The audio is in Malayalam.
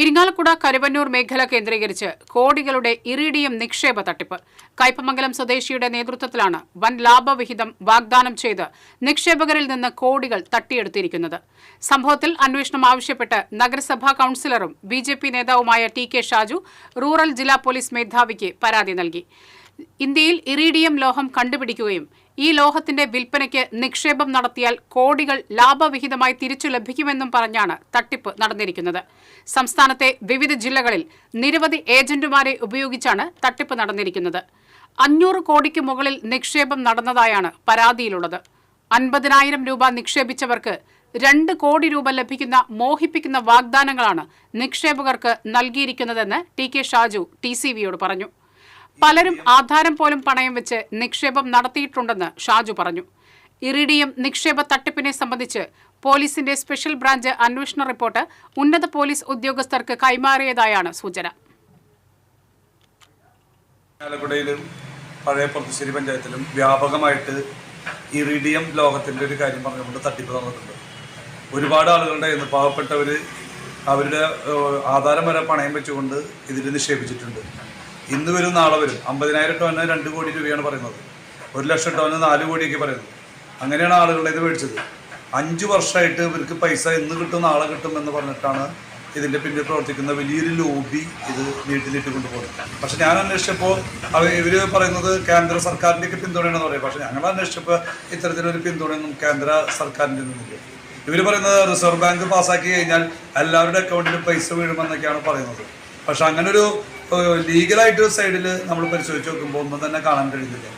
ഇരിങ്ങാലക്കുട കരുവന്നൂർ മേഖല കേന്ദ്രീകരിച്ച് കോടികളുടെ ഇറിഡിയം നിക്ഷേപ തട്ടിപ്പ്. കയ്പമംഗലം സ്വദേശിയുടെ നേതൃത്വത്തിലാണ് വൻ ലാഭവിഹിതം വാഗ്ദാനം ചെയ്ത് നിക്ഷേപകരിൽ നിന്ന് കോടികൾ തട്ടിയെടുത്തിരിക്കുന്നത്. സംഭവത്തിൽ അന്വേഷണം ആവശ്യപ്പെട്ട് നഗരസഭാ കൌൺസിലറും ബി നേതാവുമായ ടി കെ ഷാജു റൂറൽ ജില്ലാ പോലീസ് മേധാവിക്ക് പരാതി നൽകി. ഇന്ത്യയിൽ ഇറീഡിയം ലോഹം കണ്ടുപിടിക്കുകയും ഈ ലോഹത്തിന്റെ വിൽപ്പനയ്ക്ക് നിക്ഷേപം നടത്തിയാൽ കോടികൾ ലാഭവിഹിതമായി തിരിച്ചു ലഭിക്കുമെന്നും പറഞ്ഞാണ് തട്ടിപ്പ് നടന്നിരിക്കുന്നത്. സംസ്ഥാനത്തെ വിവിധ ജില്ലകളിൽ നിരവധി ഏജന്റുമാരെ ഉപയോഗിച്ചാണ് തട്ടിപ്പ് നടന്നിരിക്കുന്നത്. അഞ്ഞൂറ് കോടിക്ക് മുകളിൽ നിക്ഷേപം നടന്നതായാണ് പരാതിയിലുള്ളത്. അൻപതിനായിരം രൂപ നിക്ഷേപിച്ചവർക്ക് രണ്ട് കോടി രൂപ ലഭിക്കുന്ന മോഹിപ്പിക്കുന്ന വാഗ്ദാനങ്ങളാണ് നിക്ഷേപകർക്ക് നൽകിയിരിക്കുന്നതെന്ന് T K Shaju T C വിയോട് പറഞ്ഞു. പലരും ആധാരം പോലും പണയം വെച്ച് നിക്ഷേപം നടത്തിയിട്ടുണ്ടെന്ന് ഷാജു പറഞ്ഞു. ഇറിഡിയം നിക്ഷേപ തട്ടിപ്പിനെ സംബന്ധിച്ച് പോലീസിന്റെ സ്പെഷ്യൽ ബ്രാഞ്ച് അന്വേഷണ റിപ്പോർട്ട് ഉന്നത പോലീസ് ഉദ്യോഗസ്ഥർക്ക് കൈമാറിയതായാണ് സൂചന. ആലപ്പുഴയിലും പഴയ പുറത്തുശ്ശേരി പഞ്ചായത്തിലും വ്യാപകമായിട്ട് ഇറിഡിയം ലോകത്തിന്റെ ഒരു കാര്യം പറഞ്ഞുകൊണ്ട് തട്ടിപ്പ് നടന്നിട്ടുണ്ട്. ഒരുപാട് ആളുകളുടെ പാവപ്പെട്ടവര് പാവപ്പെട്ടവർ അവരുടെ ആധാരം വരെ പണയം വെച്ചുകൊണ്ട് ഇതിൽ നിക്ഷേപിച്ചിട്ടുണ്ട്. ഇന്ന് വരും നാളെ വരും. അമ്പതിനായിരം ടോന് രണ്ട് കോടി രൂപയാണ് പറയുന്നത്. ഒരു ലക്ഷം ടോന് നാല് കോടിയൊക്കെ പറയുന്നത്. അങ്ങനെയാണ് ആളുകളുടെ ഇത് മേടിച്ചത്. അഞ്ച് വർഷമായിട്ട് ഇവർക്ക് പൈസ ഇന്ന് കിട്ടും നാളെ കിട്ടും എന്ന് പറഞ്ഞിട്ടാണ് ഇതിന്റെ പിന്നിൽ പ്രവർത്തിക്കുന്ന വലിയൊരു ലോബി ഇത് നീട്ടിലിട്ട് കൊണ്ടുപോകുന്നത് പക്ഷെ ഞാൻ അന്വേഷിച്ചപ്പോൾ അവർ ഇവർ പറയുന്നത് കേന്ദ്ര സർക്കാരിന്റെ ഒക്കെ പിന്തുണയാണെന്ന് പറയും. പക്ഷെ ഞങ്ങൾ അന്വേഷിച്ചപ്പോൾ ഇത്തരത്തിലൊരു പിന്തുണയൊന്നും കേന്ദ്ര സർക്കാരിന്റെ ഒന്നുമില്ല ഇവർ പറയുന്നത് റിസർവ് ബാങ്ക് പാസ്സാക്കി കഴിഞ്ഞാൽ എല്ലാവരുടെ അക്കൗണ്ടിലും പൈസ വീഴുമെന്നൊക്കെയാണ് പറയുന്നത്. പക്ഷെ അങ്ങനൊരു ലീഗലായിട്ട് സൈഡിൽ നമ്മൾ പരിശോധിച്ച് നോക്കുമ്പോൾ ഒന്നും തന്നെ കാണാൻ കഴിയുന്നില്ല.